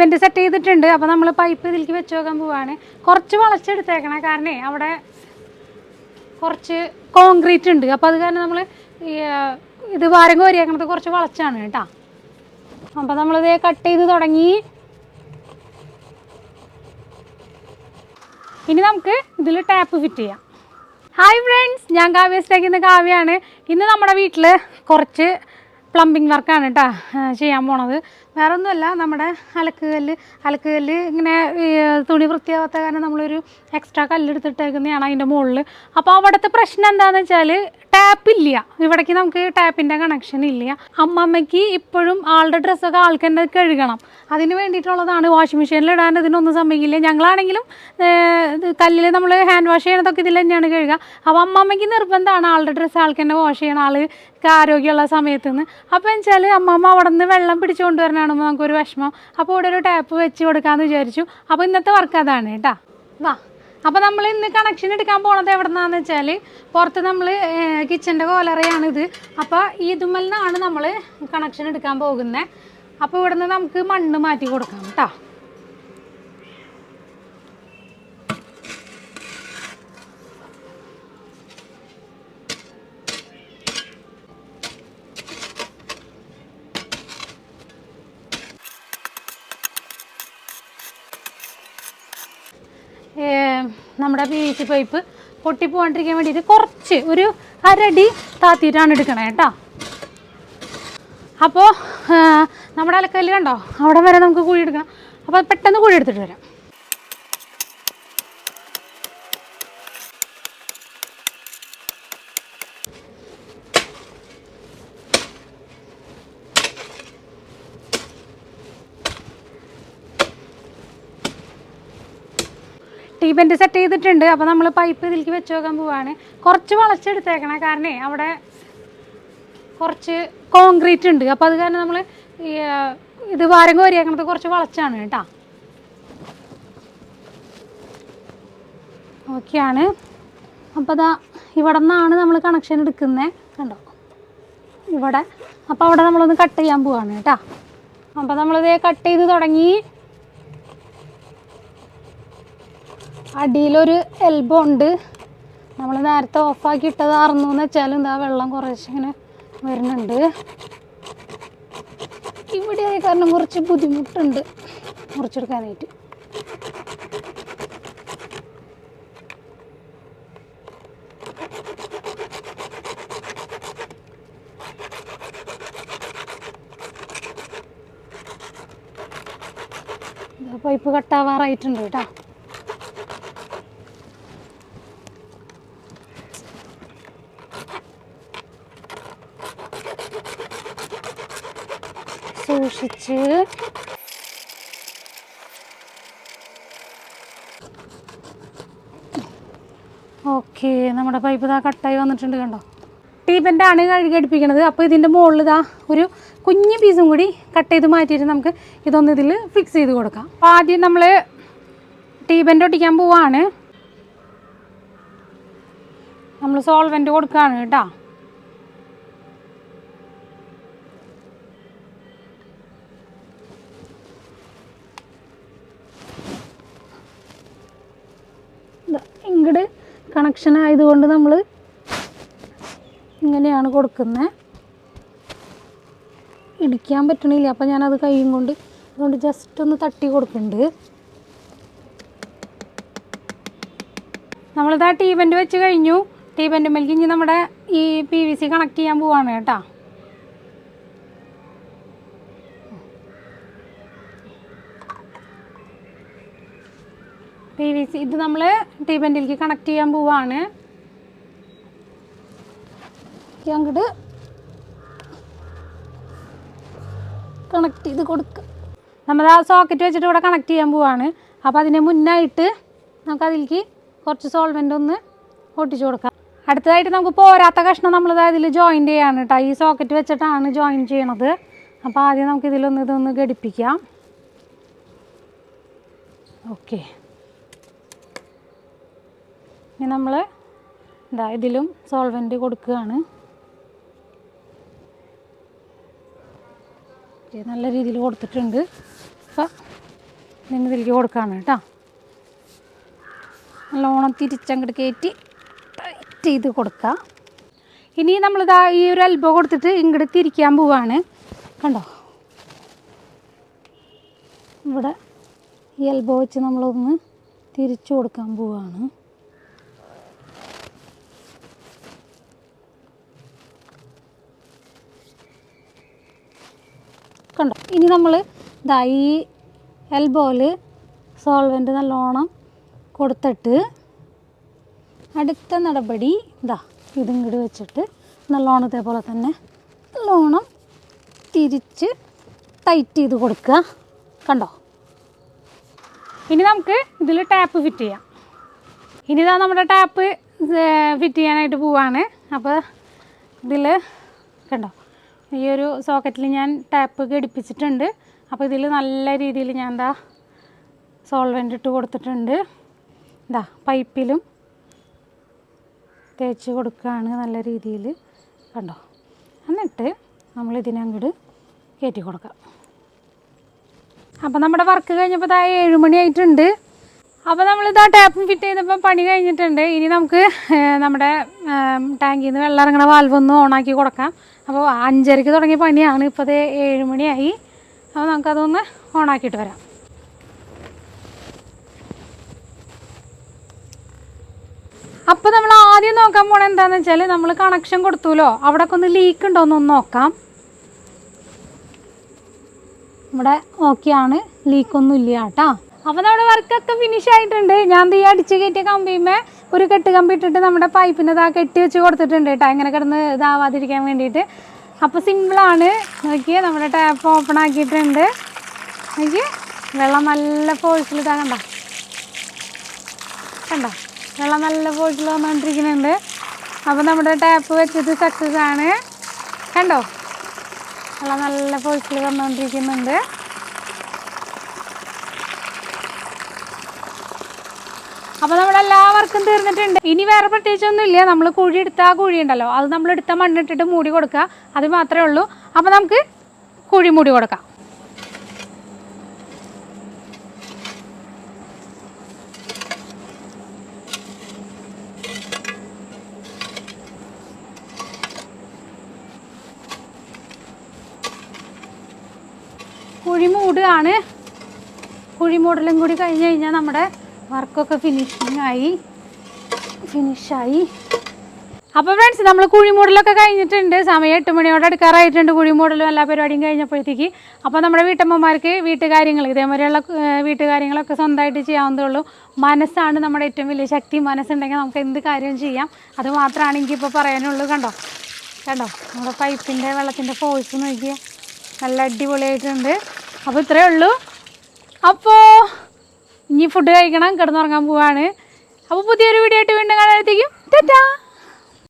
Bend set ചെയ്തിട്ടുണ്ട്. അപ്പോൾ നമ്മൾ പൈപ്പ് ഇതിലേക്ക് വെച്ച് നോക്കാൻ പോവാണ്. കുറച്ച് വളച്ചെടുത്തേക്കണേ. കാരണം അവിടെ കുറച്ച് കോൺക്രീറ്റ് ഉണ്ട്. അപ്പോൾ അത് കാരണം നമ്മൾ ഇത് വാരം കോരിയേക്കണത് കുറച്ച് വളച്ചാണ് കേട്ടോ. അപ്പോൾ നമ്മളിത് കട്ട് ചെയ്ത് തുടങ്ങി. ഇനി നമുക്ക് ഇതിൽ ടാപ്പ് ഫിറ്റ് ചെയ്യാം. ഹായ് ഫ്രണ്ട്സ് ഞാൻ കാവ്യ ഇന്ന് കാവ്യാണ് ഇന്ന് നമ്മുടെ വീട്ടിൽ കുറച്ച് പ്ലംബിംഗ് വർക്കാണ് കേട്ടോ ചെയ്യാൻ പോണത്. വേറെ ഒന്നുമല്ല നമ്മുടെ അലക്കുകല്ല് അലക്കുകല്ല് ഇങ്ങനെ തുണി വൃത്തിയാവാത്ത കാരണം നമ്മളൊരു എക്സ്ട്രാ കല്ലെടുത്തിട്ടേക്കുന്നതാണ് അതിന്റെ മുകളിൽ അപ്പോൾ അവിടുത്തെ പ്രശ്നം എന്താണെന്ന് വെച്ചാൽ ടാപ്പ് ഇല്ല. ഇവിടേക്ക് നമുക്ക് ടാപ്പിന്റെ കണക്ഷൻ ഇല്ല. അമ്മമ്മയ്ക്ക് ഇപ്പോഴും ആളുടെ ഡ്രസ്സൊക്കെ ആൾക്ക് തന്നെ കഴുകണം. അതിന് വേണ്ടിയിട്ടുള്ളതാണ് വാഷിംഗ് മെഷീനിൽ ഇടാൻ ഇതിനൊന്നും സമ്മതിക്കില്ല. ഞങ്ങളാണെങ്കിലും കല്ലിൽ നമ്മൾ ഹാൻഡ് വാഷ് ചെയ്യണതൊക്കെ ഇതിൽ തന്നെയാണ് കഴുകുക. അപ്പോൾ അമ്മമ്മയ്ക്ക് നിർബന്ധമാണ് ആളുടെ ഡ്രസ്സ് ആൾക്ക് തന്നെ വാഷ് ചെയ്യണം ആൾ ആരോഗ്യമുള്ള സമയത്ത് നിന്ന് അപ്പോൾ വെച്ചാൽ അമ്മമ്മ അവിടെ നിന്ന് വെള്ളം പിടിച്ചുകൊണ്ട് വരണാണുമ്പോൾ നമുക്കൊരു വിഷമം. അപ്പോൾ ഇവിടെ ഒരു ടാപ്പ് വെച്ച് കൊടുക്കാന്ന് വിചാരിച്ചു. അപ്പോൾ ഇന്നത്തെ വർക്ക് അതാണ് കേട്ടോ. വാ. അപ്പോൾ നമ്മൾ ഇന്ന് കണക്ഷൻ എടുക്കാൻ പോണത് എവിടെന്നാന്ന് വെച്ചാൽ പുറത്ത് നമ്മൾ കിച്ചന്റെ ഇത്. അപ്പോൾ ഈ നിന്നാണ് നമ്മൾ കണക്ഷൻ എടുക്കാൻ പോകുന്നത് അപ്പോൾ ഇവിടുന്ന് നമുക്ക് മണ്ണ് മാറ്റി കൊടുക്കാം കേട്ടോ. നമ്മുടെ പി വി സി പൈപ്പ് പൊട്ടിപ്പോകാണ്ടിരിക്കാൻ വേണ്ടിയിട്ട് കുറച്ച് ഒരു അരടി താത്തിയിട്ടാണ് എടുക്കണേ കേട്ടോ. അപ്പോൾ നമ്മുടെ അലക്കല്ല് കണ്ടോ? അവിടെ വരെ നമുക്ക് കുഴി എടുക്കണം. അപ്പോൾ പെട്ടെന്ന് കുഴി എടുത്തിട്ട് വരാം. ബെൻഡ് സെറ്റ് ചെയ്തിട്ടുണ്ട്. അപ്പോൾ നമ്മൾ പൈപ്പ് ഇതിലേക്ക് വെച്ച് നോക്കാൻ പോവാണ്. കുറച്ച് വളച്ചെടുത്തേക്കണേ കാരണേ അവിടെ കുറച്ച് കോൺക്രീറ്റ് ഉണ്ട്. അപ്പോൾ അത് കാരണം നമ്മൾ ഇത് വാരം കോരിയേക്കണത് കുറച്ച് വളച്ചാണ് കേട്ടോ. ഓക്കെയാണ്. അപ്പോൾ അതാ ഇവിടെ നിന്നാണ് നമ്മൾ കണക്ഷൻ എടുക്കുന്നത് കണ്ടോ? ഇവിടെ. അപ്പോൾ അവിടെ നമ്മളൊന്ന് കട്ട് ചെയ്യാൻ പോവാണ് കേട്ടോ. അപ്പോൾ നമ്മളിത് കട്ട് ചെയ്ത് തുടങ്ങി. അടിയിലൊരു എൽബോ ഉണ്ട്. നമ്മൾ നേരത്തെ ഓഫാക്കി ഇട്ടതാർന്നു എന്ന് വെച്ചാലും എന്താ വെള്ളം കുറേശ്ശെ ഇങ്ങനെ വരുന്നുണ്ട്. ഇവിടെ ആയ കാരണം കുറച്ച് ബുദ്ധിമുട്ടുണ്ട്. മുറിച്ചെടുക്കാനായിട്ട്. പൈപ്പ് കട്ടാവാറായിട്ടുണ്ട് കേട്ടോ. സൂക്ഷിച്ച് ഓക്കെ നമ്മുടെ പൈപ്പ് ഇതാ കട്ടായി വന്നിട്ടുണ്ട് കണ്ടോ? ടീപ്പന്റെ ആണ് കഴുകി അടുപ്പിക്കണത് അപ്പോൾ ഇതിന്റെ മുകളിൽ ഇതാ ഒരു കുഞ്ഞു പീസും കൂടി കട്ട് ചെയ്ത് മാറ്റിയിട്ട് നമുക്ക് ഇതൊന്ന് ഇതിൽ ഫിക്സ് ചെയ്ത് കൊടുക്കാം. അപ്പോൾ ആദ്യം നമ്മൾ ടീപ്പന്റെ ഒട്ടിക്കാൻ പോവാണ്. നമ്മൾ സോൾവെന്റ് കൊടുക്കുകയാണ് കേട്ടോ ഇങ്ങോട്ട് കണക്ഷൻ ആയതുകൊണ്ട് നമ്മൾ ഇങ്ങനെയാണ് കൊടുക്കുന്നത്. ഇടിക്കാൻ പറ്റണില്ല. അപ്പം ഞാനത് കൈയും കൊണ്ട് അതുകൊണ്ട് ജസ്റ്റ് ഒന്ന് തട്ടി കൊടുക്കുന്നുണ്ട്. നമ്മളിതാ ടീ ബെൻഡ് വെച്ച് കഴിഞ്ഞു. ടീ ബെൻഡ് മേലേക്ക് ഇനി നമ്മുടെ ഈ പി വി സി കണക്ട് ചെയ്യാൻ പോവാണ് കേട്ടോ. പി വി സി ഇത് നമ്മൾ ടീ കണക്ട് ചെയ്യാൻ പോവാണ്. അങ്ങോട്ട് കണക്ട് ചെയ്ത് കൊടുക്കുക നമ്മൾ ആ സോക്കറ്റ് വെച്ചിട്ട് ഇവിടെ കണക്ട് ചെയ്യാൻ പോവാണ്. അപ്പോൾ അതിന് മുന്നായിട്ട് നമുക്കതിലേക്ക് കുറച്ച് സോൾവെന്റ് ഒന്ന് ഒട്ടിച്ചു കൊടുക്കാം. അടുത്തതായിട്ട് നമുക്ക് പോരാത്ത കഷ്ണം നമ്മൾ ഇതിൽ ജോയിൻ ചെയ്യാണ് കേട്ടോ ഈ സോക്കറ്റ് വെച്ചിട്ടാണ് ജോയിൻ ചെയ്യണത്. അപ്പോൾ ആദ്യം നമുക്ക് ഇതിലൊന്ന് ഇതൊന്ന് ഘടിപ്പിക്കാം. ഓക്കെ ഇനി നമ്മൾ ഇതാ ഇതിലും സോൾവെന്റ് കൊടുക്കുകയാണ്. നല്ല രീതിയിൽ കൊടുത്തിട്ടുണ്ട്. അപ്പം ഇതിന് ഇതിലേക്ക് കൊടുക്കുകയാണ് കേട്ടോ. നല്ലോണം തിരിച്ചങ്ങോട്ട് കയറ്റി ടൈറ്റ് ചെയ്ത് കൊടുക്കുക ഇനി നമ്മളിതാ ഈ ഒരു എൽബോ കൊടുത്തിട്ട് ഇങ്ങോട്ട് തിരിക്കാൻ പോവാണ്. കണ്ടോ? ഇവിടെ ഈ എൽബോ വെച്ച് നമ്മളൊന്ന് തിരിച്ചു കൊടുക്കാൻ പോവാണ് കണ്ടോ ഇനി നമ്മൾ ഇതാ ഈ എൽബോയിൽ സോൾവെന്റ് നല്ലോണം കൊടുത്തിട്ട് അടുത്ത നടപടി ഇതാ ഇതും കൂടി വെച്ചിട്ട് നല്ലോണം ഇതേപോലെ തന്നെ നല്ലോണം തിരിച്ച് ടൈറ്റ് ചെയ്ത് കൊടുക്കുക. കണ്ടോ? ഇനി നമുക്ക് ഇതിൽ ടാപ്പ് ഫിറ്റ് ചെയ്യാം. ഇനി ഇതാ നമ്മുടെ ടാപ്പ് ഫിറ്റ് ചെയ്യാനായിട്ട് പോവാണ്. അപ്പോൾ ഇതിൽ കണ്ടോ? ഈ ഒരു സോക്കറ്റിൽ ഞാൻ ടാപ്പ് ഘടിപ്പിച്ചിട്ടുണ്ട് അപ്പോൾ ഇതിൽ നല്ല രീതിയിൽ ഞാൻ എന്താ സോൾവെന്റ് ഇട്ട് കൊടുത്തിട്ടുണ്ട്. ഇതാ പൈപ്പിലും തേച്ച് കൊടുക്കുകയാണ് നല്ല രീതിയിൽ കണ്ടോ? എന്നിട്ട് നമ്മൾ ഇതിനങ്ങോട്ട് കയറ്റി കൊടുക്കാം. അപ്പോൾ നമ്മുടെ വർക്ക് കഴിഞ്ഞപ്പോൾ ഏഴ് മണി ആയിട്ടുണ്ട്. അപ്പോൾ നമ്മളിതാ ടാപ്പും ഫിറ്റ് ചെയ്തപ്പോൾ പണി കഴിഞ്ഞിട്ടുണ്ട്. ഇനി നമുക്ക് നമ്മുടെ ടാങ്കിൽ നിന്ന് വെള്ളം ഇറങ്ങണ വാൽവ് ഒന്ന് ഓണാക്കി കൊടുക്കാം. അപ്പോൾ അഞ്ചരയ്ക്ക് തുടങ്ങിയ പണിയാണ്. ഇപ്പോൾ അത് ഏഴുമണിയായി അപ്പോൾ നമുക്കതൊന്ന് ഓണാക്കിയിട്ട് വരാം. അപ്പോൾ നമ്മൾ ആദ്യം നോക്കാൻ പോണത് എന്താണെന്ന് വെച്ചാൽ നമ്മൾ കണക്ഷൻ കൊടുത്തുല്ലോ. അവിടെ ഒന്ന് ലീക്ക് ഉണ്ടോ എന്നൊന്ന് നോക്കാം. ഇവിടെ ഓക്കെയാണ് ലീക്കൊന്നും ഇല്ല കേട്ടോ. അപ്പോൾ നമ്മുടെ വർക്കൊക്കെ ഫിനിഷ് ആയിട്ടുണ്ട്. ഞാൻ തീ അടിച്ച് കയറ്റിയ കമ്പിയുമേ ഒരു കെട്ട് കമ്പി ഇട്ടിട്ട് നമ്മുടെ പൈപ്പിന് ഇതാ കെട്ടി വെച്ച് കൊടുത്തിട്ടുണ്ട് കേട്ടോ ഇങ്ങനെ കിടന്ന് ഇതാവാതിരിക്കാൻ വേണ്ടിയിട്ട്. അപ്പോൾ സിമ്പിളാണ് നോക്കിയേ നമ്മുടെ ടാപ്പ് ഓപ്പൺ ആക്കിയിട്ടുണ്ട്. നോക്കിയേ വെള്ളം നല്ല ഫോഴ്സിൽ ഇതാ കണ്ട. കണ്ട? വെള്ളം നല്ല ഫോഴ്സിൽ വന്നുകൊണ്ടിരിക്കുന്നുണ്ട് അപ്പോൾ നമ്മുടെ ടാപ്പ് വെച്ചത് സക്സസ് ആണ്. കണ്ടോ? വെള്ളം നല്ല ഫോഴ്സിൽ വന്നുകൊണ്ടിരിക്കുന്നുണ്ട് അപ്പോൾ നമ്മൾ എല്ലാവർക്കും തീർന്നിട്ടുണ്ട്. ഇനി വേറെ പ്രത്യേകിച്ചൊന്നും ഇല്ല. നമ്മൾ കുഴി എടുത്ത ആ കുഴി ഉണ്ടല്ലോ. അത് നമ്മൾ എടുത്ത മണ്ണിട്ടിട്ട് മൂടി കൊടുക്കുക. അത് മാത്രമേ ഉള്ളൂ. അപ്പോൾ നമുക്ക് കുഴി മൂടി കൊടുക്കാം. കുഴി മൂടുകയാണ്. കുഴി മൂടലും കൂടി കഴിഞ്ഞ് കഴിഞ്ഞാൽ നമ്മുടെ വർക്കൊക്കെ ഫിനിഷിങ് ആയി. ഫിനിഷായി അപ്പോൾ ഫ്രണ്ട്സ് നമ്മൾ കുഴിമൂടലൊക്കെ കഴിഞ്ഞിട്ടുണ്ട്. സമയം എട്ട് മണിയോടെ അടുക്കാറായിട്ടുണ്ട് കുഴിമൂടലും എല്ലാ പരിപാടിയും കഴിഞ്ഞപ്പോഴത്തേക്ക്. അപ്പോൾ നമ്മുടെ വീട്ടമ്മമാർക്ക് വീട്ടുകാര്യങ്ങൾ ഇതേമാതിരിയുള്ള വീട്ടുകാര്യങ്ങളൊക്കെ സ്വന്തമായിട്ട് ചെയ്യാവുന്നതേ ഉള്ളൂ മനസ്സാണ് നമ്മുടെ ഏറ്റവും വലിയ ശക്തി. മനസ്സുണ്ടെങ്കിൽ നമുക്ക് എന്ത് കാര്യവും ചെയ്യാം. അത് മാത്രമാണ് എനിക്കിപ്പോൾ പറയാനുള്ളൂ. കണ്ടോ? കണ്ടോ? നമ്മുടെ പൈപ്പിന്റെ വെള്ളത്തിന്റെ ഫോഴ്സ് നോക്കിയാൽ നല്ല അടിപൊളിയായിട്ടുണ്ട്. അപ്പോൾ ഇത്രയേ ഉള്ളൂ. അപ്പോൾ ഇനി ഫുഡ് കഴിക്കണം കിടന്നുറങ്ങാൻ പോവാണ്. അപ്പോൾ പുതിയൊരു വീഡിയോ ആയിട്ട് വീണ്ടും കാണാനത്തേക്കും ടാറ്റാ!